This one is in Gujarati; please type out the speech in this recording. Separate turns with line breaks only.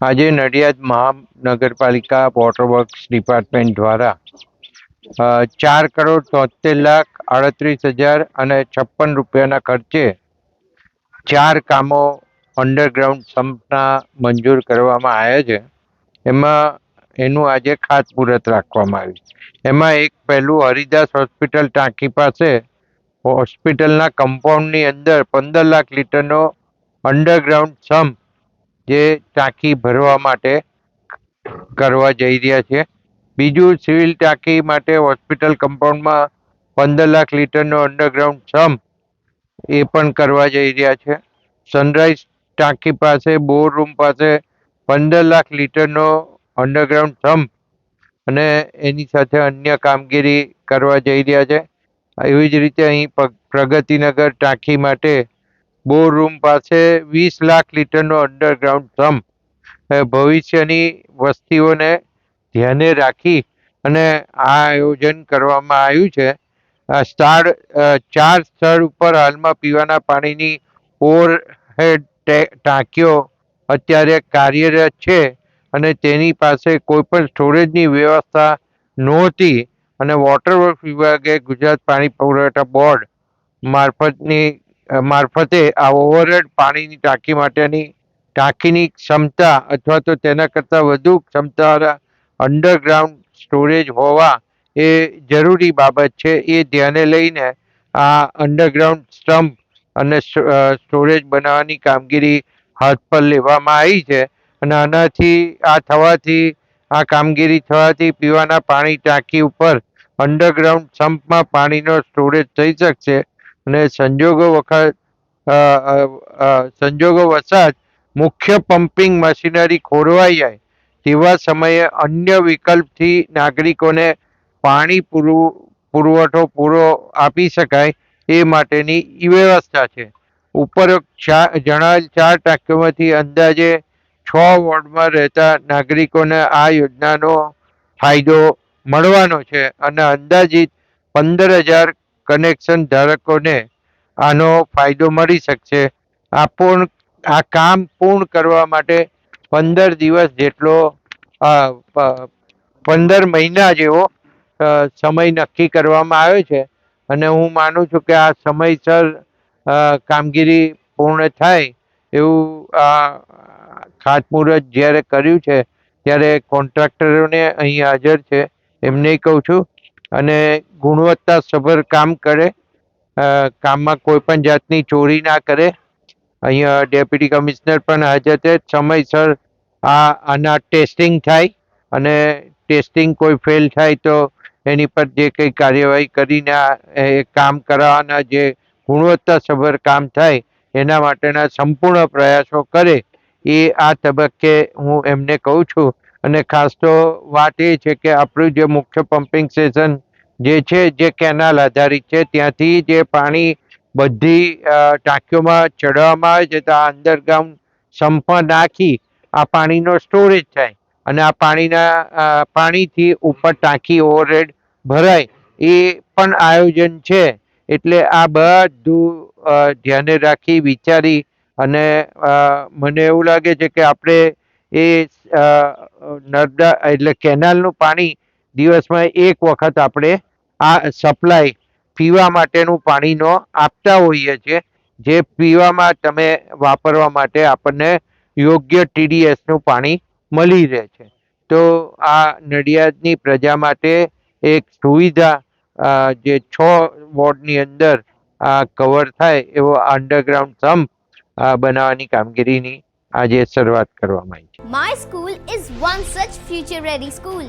આજે નડિયાદ મહાનગરપાલિકા વોટર વર્ક્સ ડિપાર્ટમેન્ટ દ્વારા ચાર કરોડ તોતેર લાખ આડત્રીસ હજાર અને છપ્પન રૂપિયાના ખર્ચે ચાર કામો અંડરગ્રાઉન્ડ સંપના મંજૂર કરવામાં આવ્યા છે. એમાં, એનું આજે ખાતમુહૂર્ત રાખવામાં આવ્યું એમાં એક પહેલું હરિદાસ હોસ્પિટલ ટાંકી પાસે હોસ્પિટલના કમ્પાઉન્ડની અંદર પંદર લાખ લીટરનો અંડરગ્રાઉન્ડ સંપ જે ટાંકી ભરવા માટે કરવા જઈ રહ્યા છે. બીજું સિવિલ ટાંકી માટે હોસ્પિટલ કમ્પાઉન્ડમાં પંદર લાખ લીટરનો અંડરગ્રાઉન્ડ સમ એ પણ કરવા જઈ રહ્યા છે. સનરાઈઝ ટાંકી પાસે બોર રૂમ પાસે પંદર લાખ લીટરનો અંડરગ્રાઉન્ડ સમ અને એની સાથે અન્ય કામગીરી કરવા જઈ રહ્યા છે. એવી જ રીતે અહીં પ્રગતિનગર ટાંકી માટે બોર રૂમ પાસે વીસ લાખ લીટરનો અંડરગ્રાઉન્ડ અ, ભવિષ્યની વસ્તીઓને ધ્યાને રાખી અને આ આયોજન કરવામાં આવ્યું છે. સ્થળ ચાર સ્થળ ઉપર હાલમાં પીવાના પાણીની ઓવરહેડ ટાંકીઓ અત્યારે કાર્યરત છે અને તેની પાસે કોઈ પણ સ્ટોરેજની વ્યવસ્થા નહોતી અને વોટર વર્ક વિભાગે ગુજરાત પાણી પુરવઠા બોર્ડ મારફતની મારફતે આ ઓવરહેડ પાણીની ટાંકી માટેની ટાંકીની ક્ષમતા અથવા તો તેના કરતાં વધુ ક્ષમતાવાળા અંડરગ્રાઉન્ડ સ્ટોરેજ હોવા એ જરૂરી બાબત છે. એ ધ્યાને લઈને આ અંડરગ્રાઉન્ડ સ્ટમ્પ અને સ્ટોરેજ બનાવવાની કામગીરી હાથ પર લેવામાં આવી છે અને આનાથી, આ થવાથી, આ કામગીરી થવાથી પીવાના પાણી ટાંકી ઉપર અંડરગ્રાઉન્ડ સંપમાં પાણીનો સ્ટોરેજ થઈ શકશે. અને સંજોગો વખત સંજોગો વસાત મુખ્ય પમ્પિંગ મશીનરી ખોરવાઈ જાય તેવા સમયે અન્ય વિકલ્પથી નાગરિકોને પાણી પૂરું, પુરવઠો પૂરો આપી શકાય એ માટેની વ્યવસ્થા છે. ઉપરોક્ત જણાવેલ ચાર ટાંકીઓમાંથી અંદાજે છ વોર્ડમાં રહેતા નાગરિકોને આ યોજનાનો ફાયદો મળવાનો છે અને અંદાજિત પંદર હજાર કનેક્શન ધારકોને આનો ફાયદો મળી શકશે. આ પૂર્ણ, આ કામ પૂર્ણ કરવા માટે પંદર દિવસ જેટલો પંદર મહિના જેવો સમય નક્કી કરવામાં આવ્યો છે. અને હું માનું છું કે આ સમયસર કામગીરી પૂર્ણ થાય એવું ખાતમુહૂર્ત જ્યારે કર્યું છે, ત્યારે કોન્ટ્રાક્ટરોને અહીં હાજર છે એમને કહું છું. અને ગુણવત્તાસભર કામ કરે કામમાં કોઈ પણ જાતની ચોરી ના કરે. અહીંયા ડેપ્યુટી કમિશનર પણ હાજર છે. સમયસર આ, આના ટેસ્ટિંગ થાય અને ટેસ્ટિંગ કોઈ ફેલ થાય તો એની પર જે કંઈ કાર્યવાહી કરીને એ કામ કરાવવાના જે ગુણવત્તાસભર કામ થાય એના માટેના સંપૂર્ણ પ્રયાસો કરે એ આ તબક્કે હું એમને કહું છું. અને ખાસ તો વાત એ છે કે આપણું જે મુખ્ય પમ્પિંગ સ્ટેશન જે છે, જે કેનાલ આધારિત છે, ત્યાંથી જે પાણી બધી ટાંકીઓમાં ચડવામાં આવે છે, તો આ અંડરગ્રાઉન્ડ સંપમાં નાખી આ પાણીનો સ્ટોરેજ થાય અને આ પાણીના પાણીથી ઉપર ટાંકી ઓવરહેડ ભરાય. એ પણ આયોજન છે. એટલે આ બધું ધ્યાને રાખી વિચારી અને મને એવું લાગે છે કે આપણે એ નર્મદા એટલે કેનાલનું પાણી દિવસમાં એક વખત આપણે આ સપ્લાય પીવા માટેનું પાણીનો આપતા હોઈએ છીએ, જે પીવામાં તમે વાપરવા માટે આપણને યોગ્ય ટીડીએસનું પાણી મળી રહે છે. તો આ નડિયાદની પ્રજા માટે એક સુવિધા જે છ વોર્ડની અંદર આ કવર થાય એવો અંડરગ્રાઉન્ડ સંપ બનાવવાની કામગીરીની આજે શરૂઆત કરવામાં આવી છે.
My school is one such future ready school.